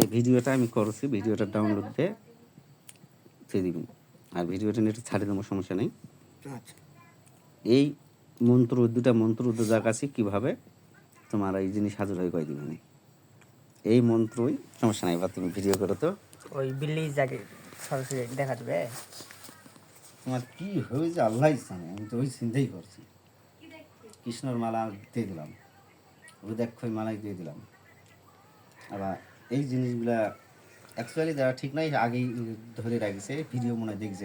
এই ভিডিওটা আমি করছি ভিডিওটা ডাউনলোড দিয়ে দিয়ে দিবেন। আর ভিডিওটা নেটে ছাড়ে দেবো সমস্যা নেই। আচ্ছা। এই মন্ত্র দুটা মন্ত্র যার কাছে কীভাবে? তোমার এই জিনিস হাজির হয়ে কয়ে দিবেন এই মন্ত্রই সমস্যা নাই এবার তুমি ভিডিও করো তো। ওই বিল্লি যাকে সরাসরি দেখা যাবে। তোমার কি হয়েছে আল্লাহ জানে আমি তো ওই চিন্তাই করছি। কৃষ্ণর মালা দিয়ে দিলাম। রুদাক্ষই মালাই দিয়ে দিলাম। আবার এই জিনিসগুলা অ্যাকচুয়ালি যারা ঠিক নাই আগেই ধরে রাখিছে ভিডিও মনে হয় দেখছে।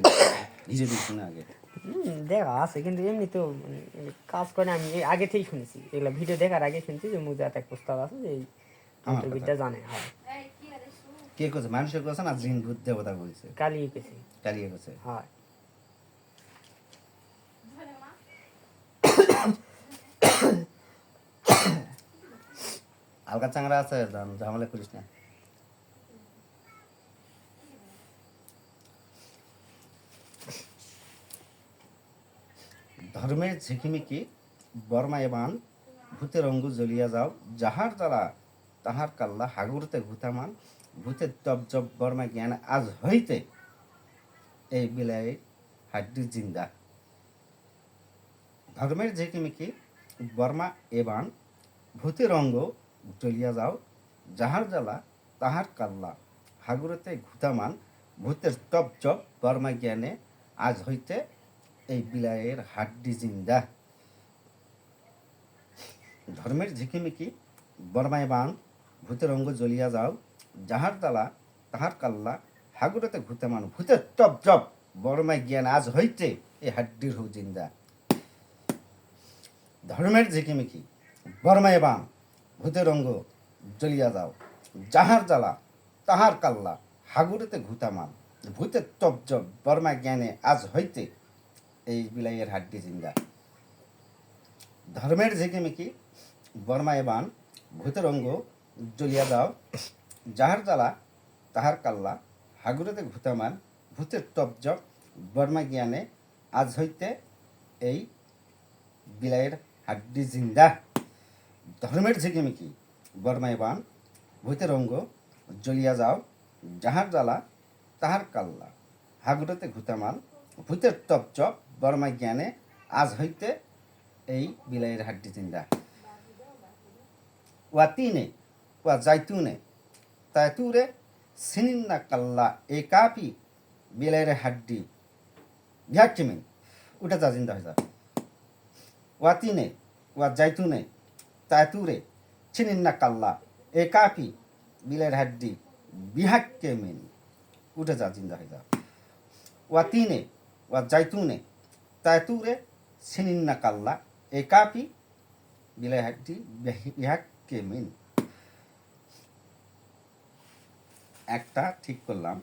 ভিডিও দেখছি না আগে। দেখা আছে কিন্তু এমনি তো মানে কাজ করে আমি আগে থেকেই শুনেছি। এগুলা ভিডিও দেখার আগে শুনছি যে মুজাত এক প্রস্তাব আছে যে এই আমার মন্ত্রবিদ্যা জানে হয়। কে করছে মানুষের কথা না জিন ভূত দেবতা বলছে কালি পেছি কালিয়ে করছে হয়। হালকা চাংরা আছে ঝামেলা করিস না। ধর্মের ঝিকিমিকি বর্মায় বান ভূতের অঙ্গু জ্বলিয়া যাও, যাহার দ্বারা তাহার কাল্লা হাগুরতে ঘুতামান ভূতের তবজব বর্মা জ্ঞান আজ হইতে এই বিলায় হাড্ডি জিন্দা। ধর্মের ঝিকিমিকি, বর্মা এবান ভূতের জ্বলিয়া যাও যাহার জ্বালা তাহার কাল্লা। হাগুরতে ঘুতামান ভূতের টপ জপ বর্মা জ্ঞানে আজ হইতে এই বিলায়ের হাড্ডি জিন্দা। ধর্মের ঝিকিমিকি বর্মায় বান ভূতের অঙ্গ জ্বলিয়া যাও যাহার দ্বালা তাহার কাল্লা হাগুরতে ঘুতামান ভূতের টপ জপ বর্মায় জ্ঞান আজ হইতে এই হাড্ডির হু জিন্দা। ধর্মের ঝিকিমিকি বর্মায় বান ভূতের অঙ্গ জ্বলিয়া যাও। যাহার জ্বালা, তাহার কাল্লা হাগুরেতে ঘুতামান ভূতের তবজ বর্মা জ্ঞানে আজ হইতে এই বিলাইয়ের হাড্ডি জিন্দা। ধর্মের ঝিকিমিকি বর্মায় বান, ভূতের অঙ্গ জ্বলিয়া দাও যাহার জ্বালা, তাহার কাল্লা হাগুরেতে ঘুতামান ভূতের তবজ বর্মা জ্ঞানে আজ হইতে এই বিলাইয়ের হাড্ডি জিন্দা। ধর্মের ঝিকিমিকি, বর্মায় বান ভূতের অঙ্গ জ্বলিয়া যাও, যাহার জ্বালা, তাহার কাল্লা। হাগুরতে ঘুতামান ভূতের টপ চপ, বর্মায় জ্ঞানে, আজ হইতে এই বিলাইয়ের হাড্ডি জিন্দা ওয়া তিনে, ওয়া জাইতুনে তাইতুরে সিনিন্না কাল্লা, এ কাপি, বিলাইয়ের হাড্ডি। ভ্যাকিমিন উঠে যা জিন্দা হয়ে যা ওয়াতিনে ওয়া জাইতুনে তাতুরে, ছিনিন্না কাল্লা এ বিলের হাড্ডি, বিহাক্কে মেন। উঠে যা, জিন্দা হয়ে যা। ওয়াতিনে ওয়া জাইতুনে, তাতুরে, ছিনিন্না কাল্লা এ কাপি বিলের হাড্ডি বিহাক্কে মেন। একটা ঠিক করলাম।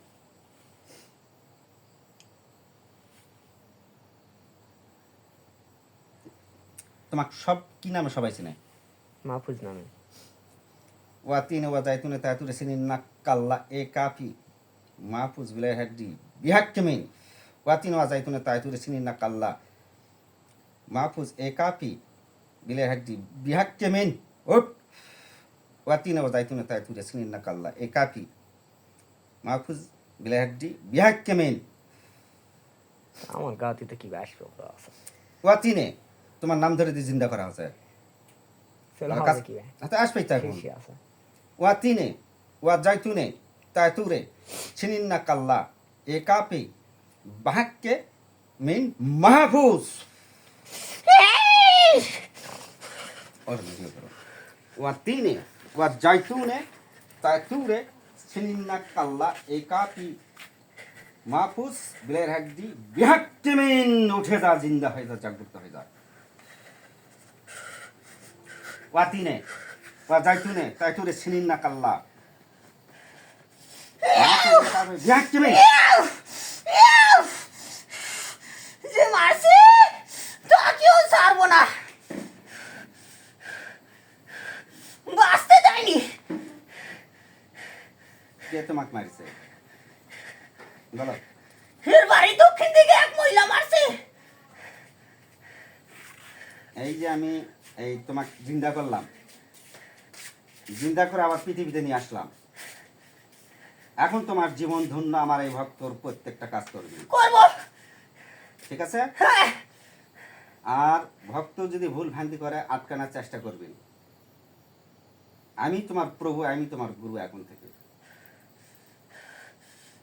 তোমাকে সব কি নামে সবাই চেনে? মাহফুজ নামে। ওয়া তিন ওয়া জাইতুনে তাতুরে সিনিন নাকাল্লা এ কাফি। মাহফুজ বিলাই হাড্ডি বিহাক্কেমিন। ওয়া তিন ওয়া জাইতুনে তাতুরে সিনিন নাক কাল্লা। মাহফুজ এ কাফি বিলাই হাড্ডি বিহাক্কেমিন ওয়া তিন ওয়া জাইতুনে তাতুরে সিনিন নাকাল্লা এ কাফি। মাহফুজ বিলাই হাড্ডি বিহাক্কেমিন। আমার গাতে তো কি আসবে ওয়া তিনে তোমার নাম ধরে দিয়ে জিন্দা করা আছে। hata ashpaytaagun waa tine waa jaytune tayture sininna kalla ekapi bahakke min mahafuz waa tine waa jaytune tayture sininna kalla ekapi Mahfuz বিলের হাড্ডি বিহাক্কিমিন উঠে যা জিন্দা হয়ে যা জাগ্রত হয়ে যা ওয়াতিনে ওয়া জাইতুনে তাইতুরে সিনিন না কাল্লা। বিহাক্কিমে যে মারছে তাকেও ছাড়বো না। বাঁচতে যায়নি কে তোমাকে মারিছে? বলো। এর বাড়ি দক্ষিণ দিকে এক মহিলা মারছে। এই যে আমি এই তোমাকে জিন্দা করলাম। জিন্দা করে আবার পৃথিবীতে নিয়ে আসলাম। এখন তোমার জীবন ধন্য আমার এই ভক্তর প্রত্যেকটা কাজ করবে। ঠিক আছে? হ্যাঁ। আর ভক্ত যদি ভুল ভ্রান্তি করে আটকানোর চেষ্টা করবেন। আমি তোমার প্রভু আমি তোমার গুরু এখন থেকে।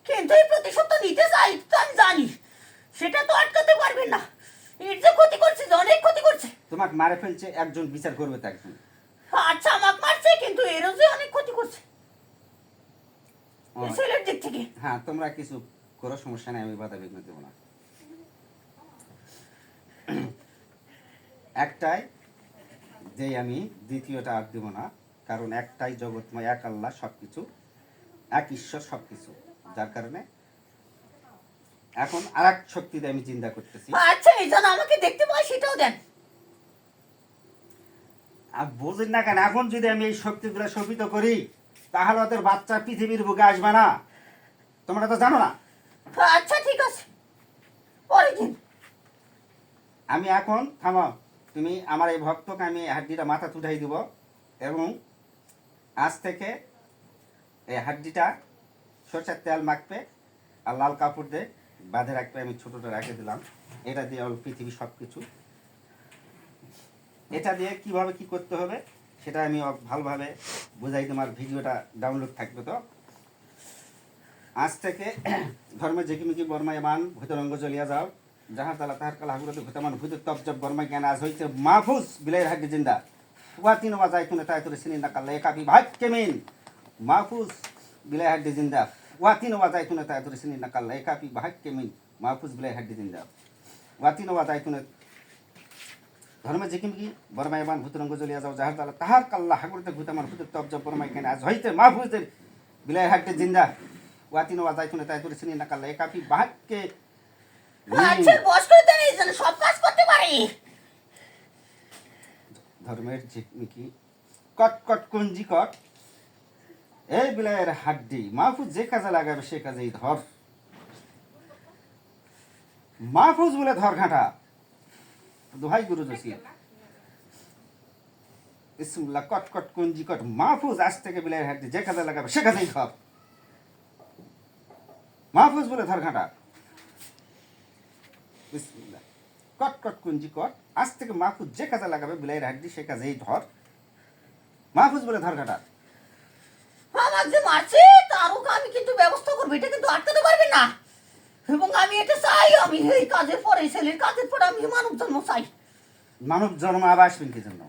কিন্তু এই প্রতিশোধ তো নিতে চাই তো আমি জানি। সেটা তো আটকাতে পারবেন না। এর যে ক্ষতি করছে অনেক ক্ষতি করছে। তোমাকে মারে ফেলছে একজন বিচার করবে তো একজন। আচ্ছা আমাকে মারছে কিন্তু এরও যে অনেক ক্ষতি করছে। ছেলের দিক থেকে। হ্যাঁ তোমরা কিছু করো সমস্যা নেই আমি বাধা বিঘ্ন দেবো না। একটাই যে আমি দ্বিতীয়টা আর দেবো না কারণ একটাই জগৎময় এক আল্লাহ সব কিছু এক ঈশ্বর সব কিছু যার কারণে এখন আর এক শক্তি দিয়ে আমি চিন্তা করতেছি। আচ্ছা এই জন্য আমাকে দেখতে পাই সেটাও দেন। আর বোঝেন না কেন এখন যদি আমি এই শক্তিগুলো শোভিত করি তাহলে ওদের বাচ্চা পৃথিবীর বুকে আসবে না। তোমরা তো জানো না। আচ্ছা ঠিক আছে। পরে দিন। আমি এখন থামো তুমি আমার এই ভক্তকে আমি হাড্ডিটা মাথা তুটাই দিব এবং আজ থেকে এই হাড্ডিটা সরষের তেল মাখবে আর লাল কাপড় দিয়ে বাঁধে রাখবে আমি ছোটোটা রেখে দিলাম। এটা দিয়ে অল পৃথিবী সব কিছু এটা দিয়ে কীভাবে কি করতে হবে, সেটা আমি ভালোভাবে বোঝাই তোমার ভিডিওটা ডাউনলোড থাকবে তো। আজ থেকে ধর্মে জেকিমিকি বর্মায় মান, ভূতরঙ্গ চলিয়া যাও। যাহার তালা তাহার কালা হাগুরতে ভূতমান ভূত তপজব বর্মা জ্ঞান আজ হইতে মাহফুজ বিলাইয়ের হাড্ডি জিন্দা। ওয়াজাই তুনে তাই তুলে সিনি নাকাল্লা একাপি ভাই কেমিন মাহফুজ, বিলাই হাড্ডি জিন্দা। ওয়াতিন ওয়াজাই তুনে তাই তুলে সিনি নাকাল্লা একাপি ভাই কেমিন মাহফুজ বিলাই হাড্ডি জিন্দা ওয়াতিন ওয়াজাই তুনে ধর্মে জিকিমকি বর্মায় মান ভূতরঙ্গ জ্বলিয়া যাও যাহার তালা তাহার কাল্লা হাগুরতে ভূত তপজব বর্মা জ্ঞান আজ হইতে মাহফুজের বিলাই হাড্ডি জিন্দা ওয়াতিন ওয়াজাই তুনে তাই তুলে সিনি নাকাল্লা একাপি ভাই কে আচ্ছা বস করে দেন সব কাজ করতে পারি। ধর্মের ঝিকমিকি কট কট, কুঞ্জি, কট। এই বিলাইয়ের হাড্ডি, মাহফুজ যে কাজে লাগাবে সে কাজেই ধর। মাহফুজ বলে ধর ঘাঁটা। দোহাই গুরু জসি ইসমুল্লাহ কট কট কুঞ্জি মাহফুজ আজ থেকে বিলাইয়ের হাড্ডি যে কাজে লাগাবে সে কাজেই ধর। মাহফুজ বলে ধর ঘাঁটা। বিসমিল্লাহ কট কট কুঞ্জি কট, আজ থেকে মাহফুজ যে কাজে লাগাবে বিলাইয়ের হাড্ডি সে কাজেই ধর। মাহফুজ বলে ধর ঘাটা। আমার যে মারছে তারও আমি কিন্তু ব্যবস্থা করব, এটা কিন্তু আটকাতে পারবেন না। এবং আমি এটা চাই, আমি এই কাজের পরে ছেলের কাজের পরে আমি মানব জন্ম চাই। মানব জন্ম আবার আসবেন কি জন্য?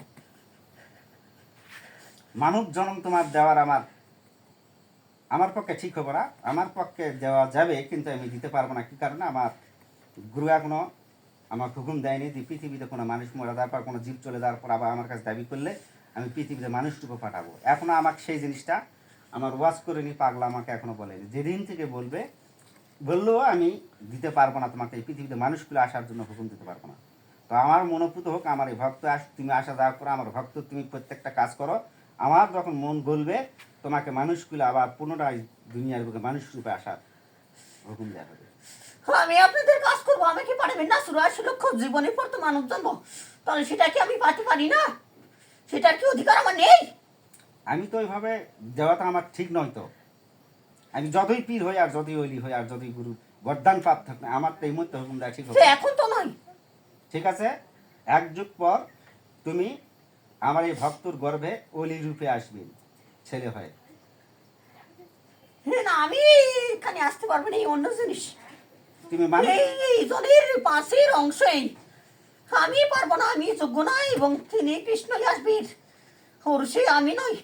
মানব জন্ম তোমার দেওয়ার আমার আমার পক্ষে ঠিক হবে না, আমার পক্ষে দেওয়া যাবে, কিন্তু আমি দিতে পারব না, কি কারণে? আমার গুরু এখনও আমার হুকুম দেয়নি যে পৃথিবীতে কোনো মানুষ মরে যাওয়ার পর, কোনো জীব চলে যাওয়ার পর আবার আমার কাছে দাবি করলে আমি পৃথিবীতে মানুষটুকু পাঠাবো। এখনও আমাকে সেই জিনিসটা আমার ওয়াজ করে নি, পাগলা আমাকে এখনও বলেনি। যেদিন থেকে বলবে বললেও আমি দিতে পারব না তোমাকে, এই পৃথিবীতে মানুষগুলো আসার জন্য হুকুম দিতে পারব না। তো আমার মনোপুত হোক, আমার এই ভক্ত আস, তুমি আসা যাওয়া করো, আমার ভক্ত, তুমি প্রত্যেকটা কাজ করো। আমার যখন মন বলবে, তোমাকে মানুষগুলো আবার পুনরায় দুনিয়ার বুকে মানুষ রূপে আসার হুকুম দেওয়া হবে। আমি আপনাদের কাজ করব, আমাকে পারবেন না? চুরাশি লক্ষ জীবনের পর তো মানব জন্ম। তাহলে সেটা কি আমি পাতে পারি না? সেটার কি অধিকার আমার নেই? আমি তো ওইভাবে দেওয়াটা আমার ঠিক নয় তো। আমি যতই পীর হই আর যতই অলি হই আর যতই গুরু বরদান পাপ থাক না আমার তো এই মুহূর্তে হুকুম দেওয়া ঠিক হবে এখন তো নয়। ঠিক আছে? এক যুগ পর তুমি আমার এই ভক্তর গর্ভে অলি রূপে আসবে ছেলে হয়ে। না আমি এখানে আসতে পারব না এই অন্য জিনিস। তুমি মানে? এই জনের পাশের অংশই আমি পারব না আমি যোগ্য নয় এবং তিনি কৃষ্ণই আসবীর ওর সে আমি নই।